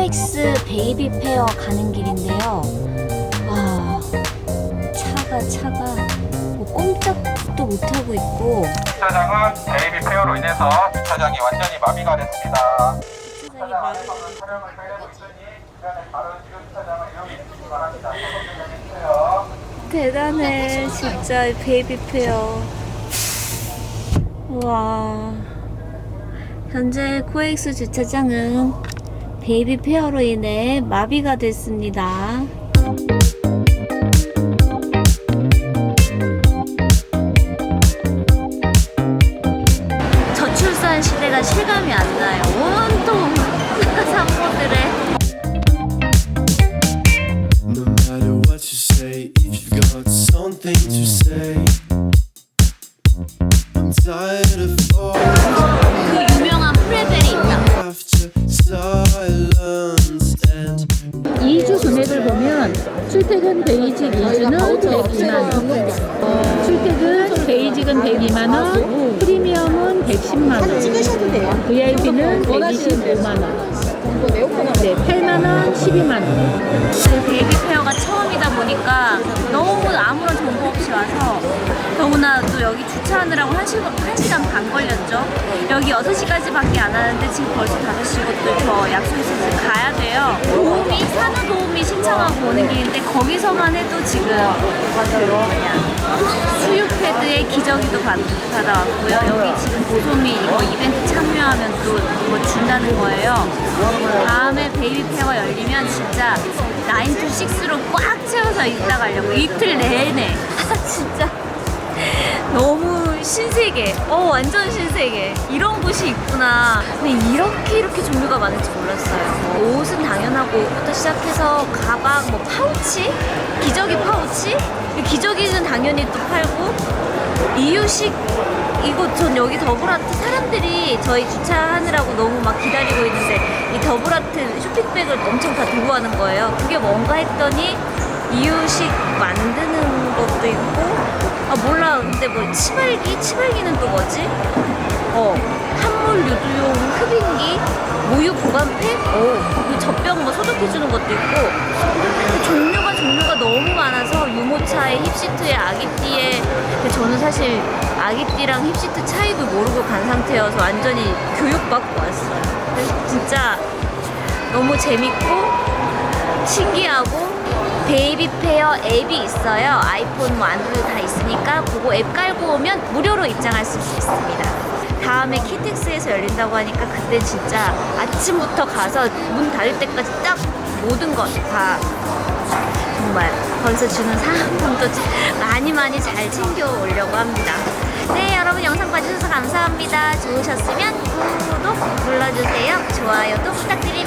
엑스 베이비 페어 가는 길인데요. 와, 차가 차가 뭐 꼼짝도 못 하고 있고 주차장은 베이비 페어로 인해서 주차장이 완전히 마비가 됐습니다. 주차장이 막 촬영을 하려고 있으니 주변에 바로 지금 주차장을 이용해 주시기 바랍니다. 대단해 진짜 이 베이비 페어. 와, 현재 코엑스 주차장은 베이비 페어로 인해 마비가 됐습니다. 저출산 시대가 실감이 안 나요. 온통 산모들의 No matter what you say, if you've got something to say, 그 유명한 프레벨이 있다. after silence and 2주 금액을 보면 출퇴근 베이직 2주는 102만 원, 출퇴근 베이직은 102만 원, 프리미엄은 110만 원, VIP는 125만 원, 네, 8만 원, 12만 원. 그 베이비 페어가 처음이다 보니까 여기 주차하느라고 1시간, 1시간 반 걸렸죠. 여기 6시까지밖에 안 하는데 지금 벌써 5시고 저 약속 있어서 가야 돼요. 도우미, 산후 도우미 신청하고 오는 길인데 거기서만 해도 지금 뭐냐 수유 패드에 기저귀도 받, 받아왔고요. 여기 지금 보소미 이거 이벤트 참여하면 또 이거 준다는 거예요. 다음에 베이비 페어가 열리면 진짜 9 to 6로 꽉 채워서 있다 가려고 이틀 내내 신세계. 어 완전 신세계. 이런 곳이 있구나. 근데 이렇게 이렇게 종류가 많을지 몰랐어요. 옷은 당연하고 옷부터 시작해서 가방 뭐 파우치? 기저귀 파우치? 이 기저귀는 당연히 또 팔고. 이유식 이거 전 여기 더블아트 사람들이 저희 주차하느라고 너무 막 기다리고 있는데 이 더블아트 쇼핑백을 엄청 다 들고 가는 거예요. 그게 뭔가 했더니 이유식 만드는 것도 있고 아 몰라. 근데 뭐 치발기? 치발기는 또 뭐지? 어 한물 유두용 흡인기? 모유 보관팩? 어 젖병 뭐 소독해주는 것도 있고. 그 종류가 종류가 너무 많아서 유모차에 힙시트에 아기띠에 저는 사실 아기띠랑 힙시트 차이도 모르고 간 상태여서 완전히 교육받고 왔어요. 진짜 너무 재밌고 신기하고 베이비 페어 앱이 있어요. 아이폰 뭐 안드로이드 다 있으니까 그거 앱 깔고 오면 무료로 입장할 수 있습니다. 다음에 키텍스에서 열린다고 하니까 그때 진짜 아침부터 가서 문 닫을 때까지 딱 모든 것 다 정말 거기서 주는 상품도 많이 많이 잘 챙겨 오려고 합니다. 네, 여러분 영상 봐주셔서 감사합니다. 좋으셨으면 구독 눌러주세요. 좋아요도 부탁드립니다.